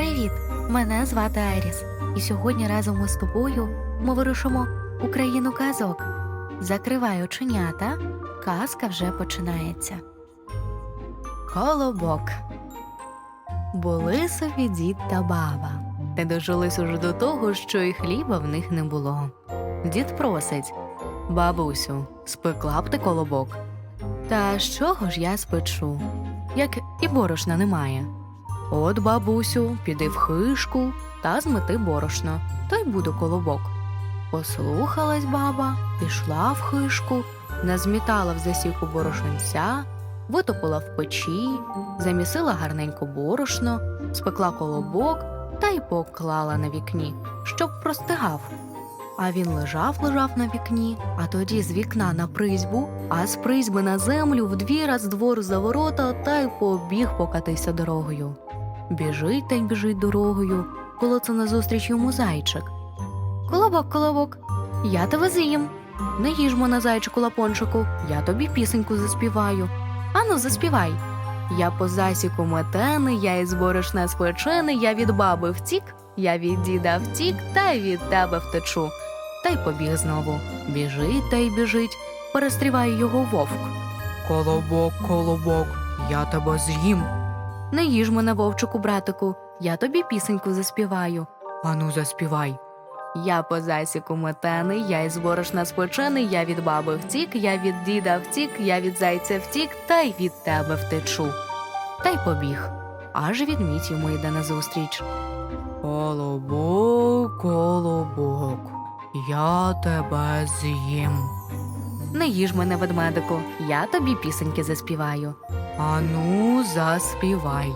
Привіт! Мене звати Айріс, і сьогодні разом із тобою ми вирушимо у країну казок. Закривай оченята, казка вже починається. Колобок. Були собі дід та баба. Та дожились уже до того, що і хліба в них не було. Дід просить Бабусю, спекла б ти колобок. Та з чого ж я спечу, як і борошна немає. От, бабусю, піди в хишку та змети борошно, то й буде колобок. Послухалась баба, пішла в хишку, назмітала в засіку борошенця, витопила в печі, замісила гарненько борошно, спекла колобок та й поклала на вікні, щоб простигав. А він лежав, лежав на вікні, а тоді з вікна на призьбу, а з призьби на землю в двір, а з двору за ворота та й побіг покатися дорогою. Біжить та й біжить дорогою, коли це назустріч йому зайчик. Колобок, колобок, я тебе з'їм. Не їж мене, зайчику лапончику, я тобі пісеньку заспіваю. Ану, заспівай. Я по засіку метений, я із борошна спечений, я від баби втік, я від діда втік, та й від тебе втечу. Та й побіг знову. Біжить та й біжить, перестріває його вовк. Колобок, колобок, я тебе з'їм. Не їж мене, вовчику, братику, я тобі пісеньку заспіваю. Ану, заспівай. Я по засіку метений, я із борошна спочений, я від баби втік, я від діда втік, я від зайця втік, та й від тебе втечу. Та й побіг. Аж відмідь йому йде назустріч. Колобок, колобок, я тебе з'їм. Не їж мене, ведмедику, я тобі пісеньки заспіваю. Ану, заспівай.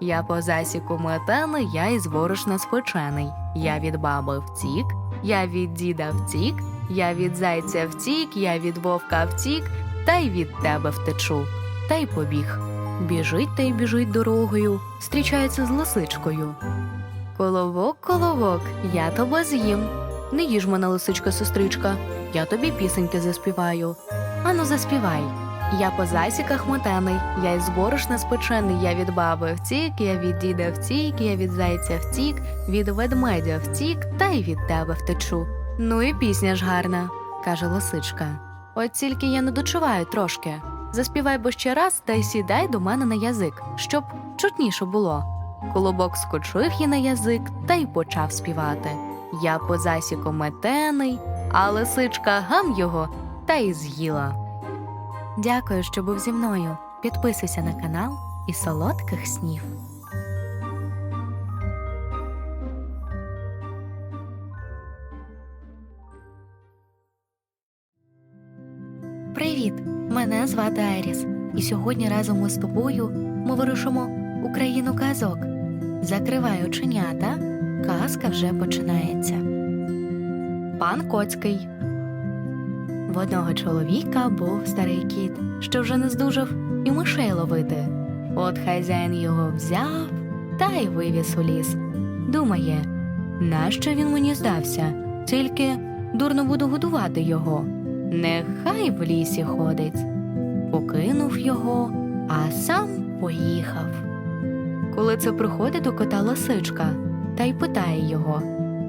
Я по засіку метений, я із борошна спечений. Я від баби втік, я від діда втік, я від зайця втік, я від вовка втік, та й від тебе втечу. Та й побіг. Біжить та й біжить дорогою, зустрічається з лисичкою. Коловок, коловок, я тебе з'їм. Не їж мене, лисичка, сестричка, я тобі пісеньки заспіваю. Ану, заспівай. Я по засіках мотений, я із борошна спечений, я від баби втік, я від діда втік, я від зайця втік, від ведмедя втік, та й від тебе втечу. Ну і пісня ж гарна, каже лисичка. От тільки я не дочуваю трошки. Заспівай бо ще раз та й сідай до мене на язик, щоб чутніше було. Колобок скочив їй на язик та й почав співати. Я по засіку метений, а лисичка гам його та й з'їла. Дякую, що був зі мною. Підписуйся на канал і солодких снів. Привіт! Мене звати Айріс, і сьогодні разом із тобою ми вирушимо у країну казок. Закривай оченята, казка вже починається. Пан Коцький в одного чоловіка був старий кіт, що вже не здужав і мишей ловити. От хазяїн його взяв та й вивіз у ліс. Думає, нащо він мені здався? Тільки дурно буду годувати його. Нехай в лісі ходить. Покинув його, а сам поїхав. Коли це приходить до кота лисичка та й питає його,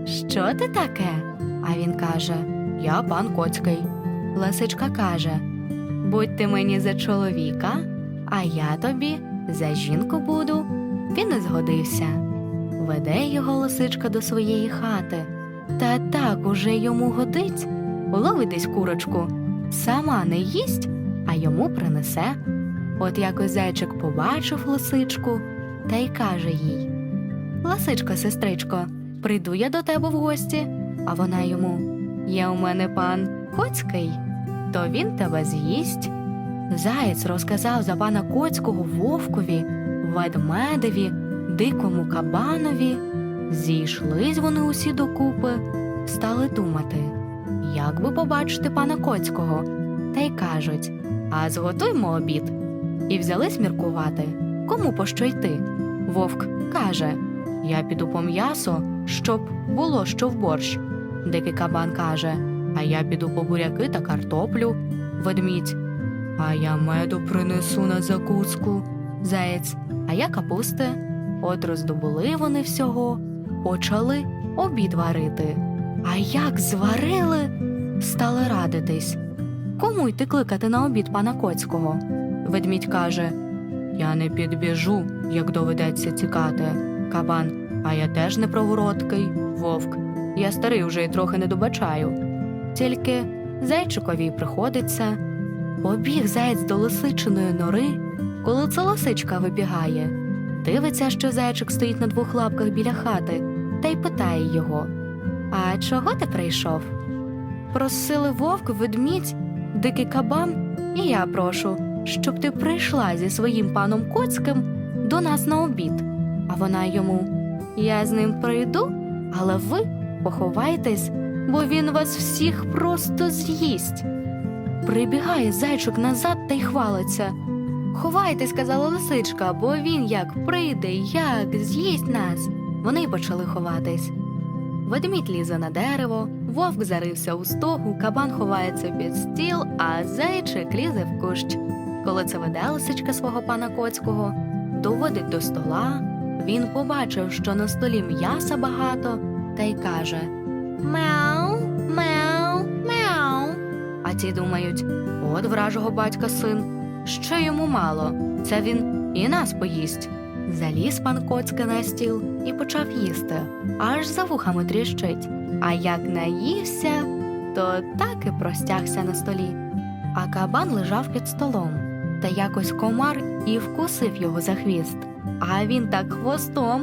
Що ти таке? А він каже Я пан Коцький. Лисичка каже Будь ти мені за чоловіка, а я тобі за жінку буду. Він і згодився. Веде його лисичка до своєї хати. Та так уже йому годить. Уловить десь курочку, сама не їсть, а йому принесе. От якось зайчик побачив лисичку та й каже їй Лисичко, сестричко, прийду я до тебе в гості, а вона йому Є у мене пан Коцький, то він тебе з'їсть. Заєць розказав за пана Коцького вовкові, ведмедеві, дикому кабанові. Зійшлись вони усі докупи, стали думати, як би побачити пана Коцького, та й кажуть А зготуймо обід. І взялись міркувати, кому по що йти. Вовк каже Я піду по м'ясо, щоб було що в борщ. Дикий кабан каже А я піду по буряки та картоплю. Ведмідь. А я меду принесу на закуску. Заєць, а я капусти. От роздобули вони всього, почали обід варити. А як зварили, стали радитись. Кому йти кликати на обід пана Коцького? Ведмідь каже Я не підбіжу, як доведеться тікати. Кабан, а я теж не провороткий. Вовк. Я старий вже й трохи не добачаю. Тільки зайчикові приходиться. Побіг заєць до лисичиної нори, коли це лисичка вибігає. Дивиться, що зайчик стоїть на двох лапках біля хати, та й питає його А чого ти прийшов? Просили вовк, ведмідь, дикий кабан, і я прошу, щоб ти прийшла зі своїм паном Коцьким до нас на обід. А вона йому Я з ним прийду, але ви поховайтесь, бо він вас всіх просто з'їсть. Прибігає зайчик назад та й хвалиться. Ховайтесь, сказала лисичка, бо він як прийде, як з'їсть нас. Вони почали ховатись. Ведмідь лізе на дерево, вовк зарився у стогу, кабан ховається під стіл, а зайчик лізе в кущ. Коли це веде лисичка свого пана Коцького, доводить до стола. Він побачив, що на столі м'яса багато, та й каже Мяу, мяу, мяу. А ті думають от вражого батька син, що йому мало, це він і нас поїсть. Заліз пан Коцька на стіл і почав їсти, аж за вухами тріщить. А як наївся, то так і простягся на столі. А кабан лежав під столом, та якось комар і вкусив його за хвіст. А він так хвостом,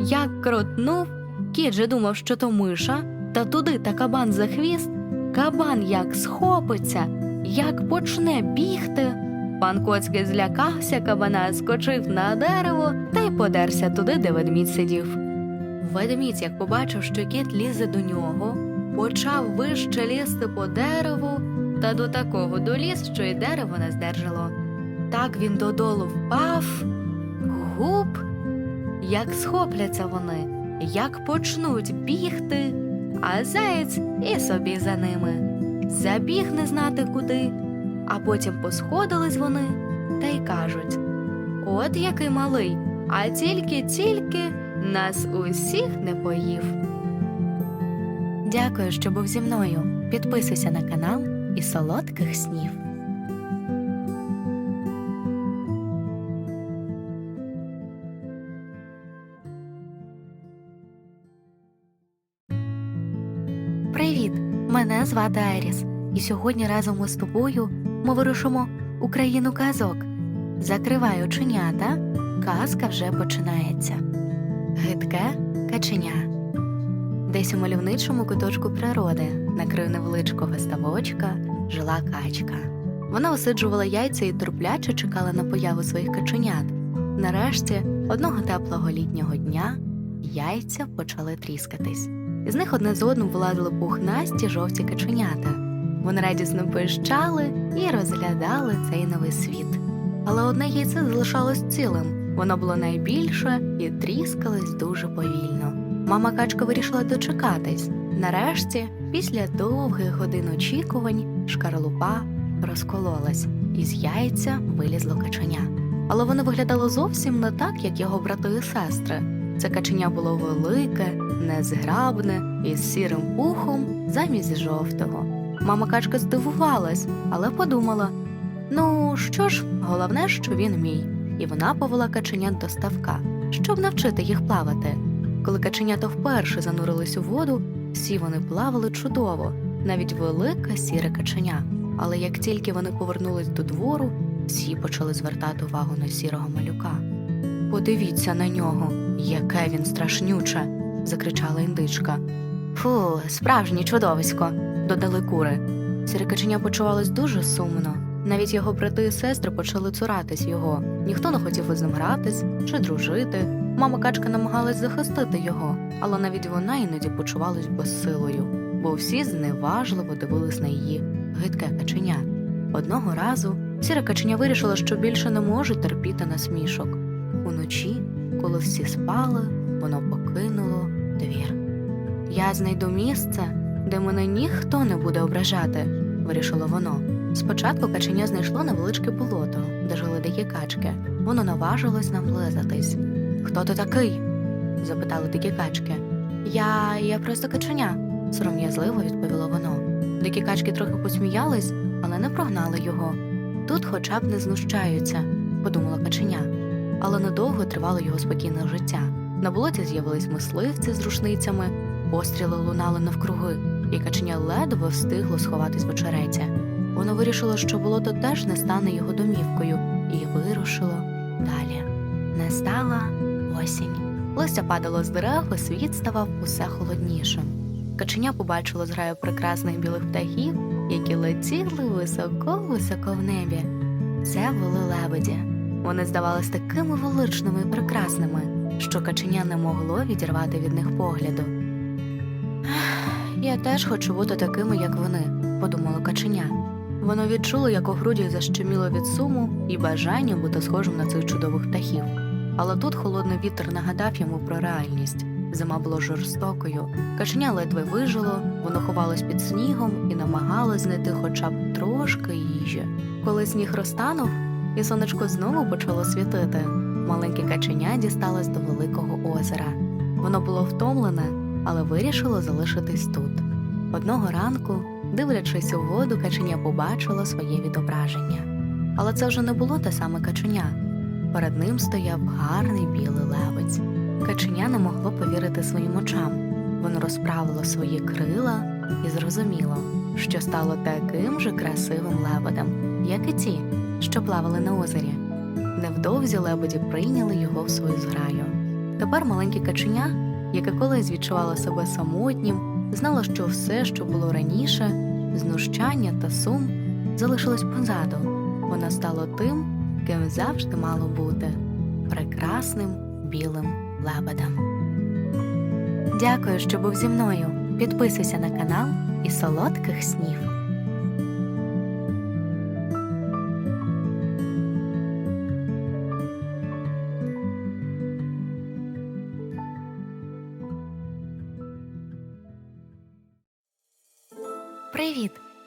як крутнув, кіт же думав, що то миша, та туди та кабан за хвіст, кабан як схопиться, як почне бігти. Пан Коцький злякався кабана, скочив на дерево та й подерся туди, де ведмідь сидів. Ведмідь, як побачив, що кіт лізе до нього, почав вище лізти по дереву та до такого доліз, що й дерево не здержало. Так він додолу впав, гуп, як схопляться вони, як почнуть бігти, а заєць і собі за ними. Забіг не знати куди, а потім посходились вони та й кажуть От який малий, а тільки-тільки нас усіх не поїв. Дякую, що був зі мною. Підписуйся на канал і солодких снів. Звати Айріс, і сьогодні разом із тобою ми вирушимо у країну казок. Закривай оченята, казка вже починається. Гидке каченя. Десь у мальовничому куточку природи, на краю невеличкого ставочка, жила качка. Вона осиджувала яйця і терпляче чекала на появу своїх каченят. Нарешті, одного теплого літнього дня, яйця почали тріскатись. Із них одне з одним вилазили пухнасті жовті каченята. Вони радісно пищали і розглядали цей новий світ. Але одне яйце залишалось цілим. Воно було найбільше і тріскалось дуже повільно. Мама качка вирішила дочекатись. Нарешті, після довгих годин очікувань, шкарлупа розкололась, і з яйця вилізло каченя. Але воно виглядало зовсім не так, як його брати і сестри. Це каченя було велике, незграбне із сірим пухом замість жовтого. Мама качка здивувалась, але подумала: ну що ж, головне, що він мій, і вона повела каченят до ставка, щоб навчити їх плавати. Коли каченята вперше занурились у воду, всі вони плавали чудово, навіть велике сіре каченя. Але як тільки вони повернулись до двору, всі почали звертати увагу на сірого малюка. Подивіться на нього, яке він страшнюче, закричала індичка. Фу, справжнє чудовисько, додали кури. Сіре каченя почувалось дуже сумно. Навіть його брати і сестри почали цуратись його. Ніхто не хотів із ним гратись чи дружити. Мама качка намагалась захистити його, але навіть вона іноді почувалась безсилою, бо всі зневажливо дивились на її гидке каченя. Одного разу сіре каченя вирішила, що більше не може терпіти насмішок. Уночі, коли всі спали, воно покинуло двір. Я знайду місце, де мене ніхто не буде ображати, вирішило воно. Спочатку каченя знайшло невеличке болото, де жили дикі качки. Воно наважилось наблизитись. Хто ти такий? запитали дикі качки. Я. я просто каченя, сором'язливо відповіло воно. Дикі качки трохи посміялись, але не прогнали його. Тут хоча б не знущаються, подумала каченя. Але недовго тривало його спокійне життя. На болоті з'явились мисливці з рушницями, постріли лунали навкруги, і каченя ледве встигло сховатись в очереті. Воно вирішило, що болото теж не стане його домівкою, і вирушило далі. Настала осінь. Листя падало з дерев, світ ставав усе холоднішим. Каченя побачило зграю прекрасних білих птахів, які летіли високо-високо в небі. Це були лебеді. Вони здавались такими величними і прекрасними, що каченя не могло відірвати від них погляду. Я теж хочу бути такими, як вони, подумало каченя. Воно відчуло, як у груді защеміло від суму і бажання бути схожим на цих чудових птахів. Але тут холодний вітер нагадав йому про реальність. Зима була жорстокою, каченя ледве вижило, воно ховалось під снігом і намагалось знайти хоча б трошки їжі. Коли сніг розтанув, і сонечко знову почало світити, маленьке каченя дісталось до великого озера. Воно було втомлене, але вирішило залишитись тут. Одного ранку, дивлячись у воду, каченя побачило своє відображення. Але це вже не було те саме каченя. Перед ним стояв гарний білий лебедь. Каченя не могло повірити своїм очам. Воно розправило свої крила і зрозуміло, що стало таким же красивим лебедем, як і ті, що плавали на озері. Невдовзі лебеді прийняли його в свою зграю. Тепер маленьке каченя, яке колись відчувало себе самотнім, знало, що все, що було раніше, знущання та сум, залишилось позаду. Вона стала тим, ким завжди мало бути прекрасним білим лебедем. Дякую, що був зі мною. Підписуйся на канал і солодких снів.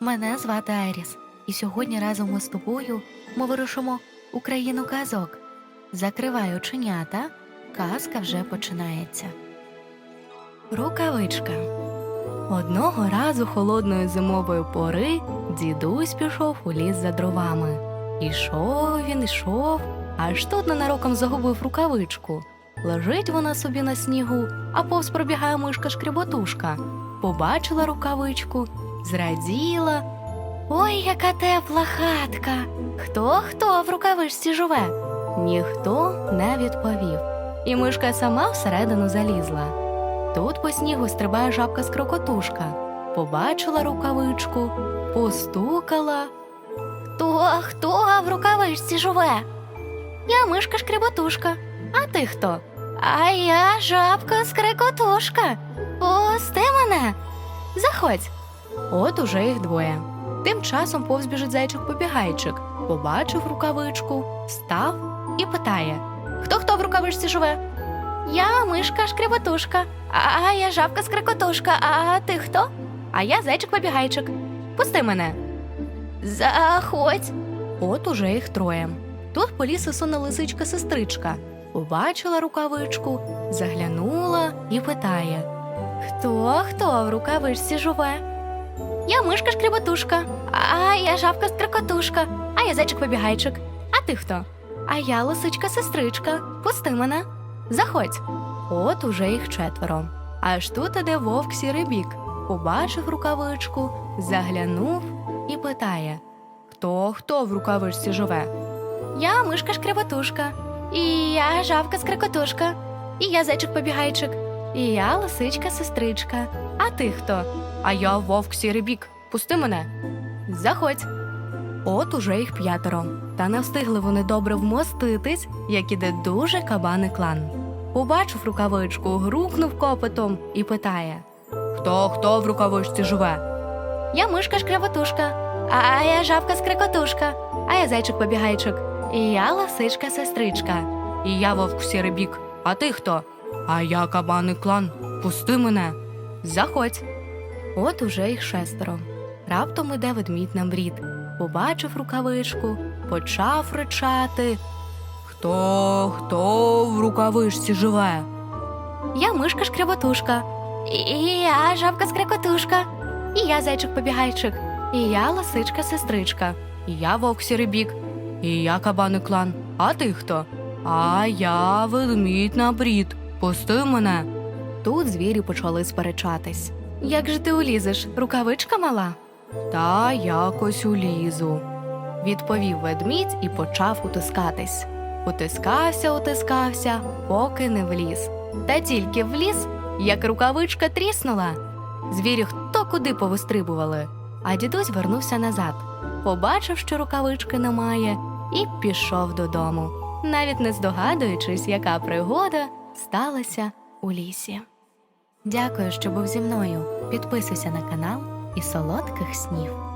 Мене звати Айріс, і сьогодні разом ми з тобою ми вирушимо у країну казок. Закривай оченята, казка вже починається. Рукавичка. Одного разу холодної зимової пори дідусь пішов у ліс за дровами. Ішов він, ішов, аж тут ненароком загубив рукавичку. Лежить вона собі на снігу, а повз пробігає мишка шкріботушка. Побачила рукавичку, зраділа. Ой, яка тепла хатка. Хто хто в рукавичці живе? Ніхто не відповів. І мишка сама всередину залізла. Тут по снігу стрибає жабка скрокотушка. Побачила рукавичку, постукала. Хто, хто в рукавичці живе? Я мишка шкреботушка. А ти хто? А я жабка скрекотушка. Пусти мене. Заходь. От уже їх двоє. Тим часом повз біжить зайчик побігайчик, побачив рукавичку, став і питає: Хто хто в рукавичці живе? Я мишка шкреботушка, а я жабка скрекотушка, а ти хто? А я зайчик побігайчик. Пусти мене. Заходь. От уже їх троє. Тут по лісу суне лисичка сестричка. Побачила рукавичку, заглянула і питає: Хто хто в рукавичці живе? Я мишка шкреботушка, а я жабка скрекотушка, а я зайчик побігайчик. А ти хто? А я лисичка сестричка. Пусти мене. Заходь. От уже їх четверо. Аж тут іде вовк сірий бік. Побачив рукавичку, заглянув і питає: Хто хто в рукавичці живе? Я мишка шкреботушка, і я жавка скрекотушка, і я зайчик побігайчик, і я лисичка сестричка. А ти хто? А я вовк сірий бік. Пусти мене. Заходь. От уже їх п'ятеро. Та не встигли вони добре вмоститись, як іде дуже кабаний клан. Побачив рукавичку, грукнув копитом і питає: Хто хто в рукавичці живе? Я мишка шкряботушка, а я жабка скрикотушка, а я зайчик побігайчик, і я лисичка сестричка, і я вовк сірий бік. А ти хто? А я кабаний клан. Пусти мене. Заходь. От уже їх шестеро. Раптом іде ведмідь на брід. Побачив рукавичку, почав ричати. Хто, хто в рукавичці живе? Я мишка шкреботушка. І і я жабка скрекотушка. І я зайчик побігайчик. І я лисичка сестричка. І я вовк сірибік, і я кабаний клан. А ти хто? А я ведмідь на брід. Пусти мене. Тут звірі почали сперечатись. Як же ти улізеш? Рукавичка мала? Та якось улізу. відповів ведмідь і почав утискатись. Утискався, утискався, поки не вліз. Та тільки вліз, як рукавичка тріснула. Звірі хто куди повистрибували, а дідусь вернувся назад, побачив, що рукавички немає, і пішов додому, навіть не здогадуючись, яка пригода сталася у лісі. Дякую, що був зі мною. Підписуйся на канал і солодких снів.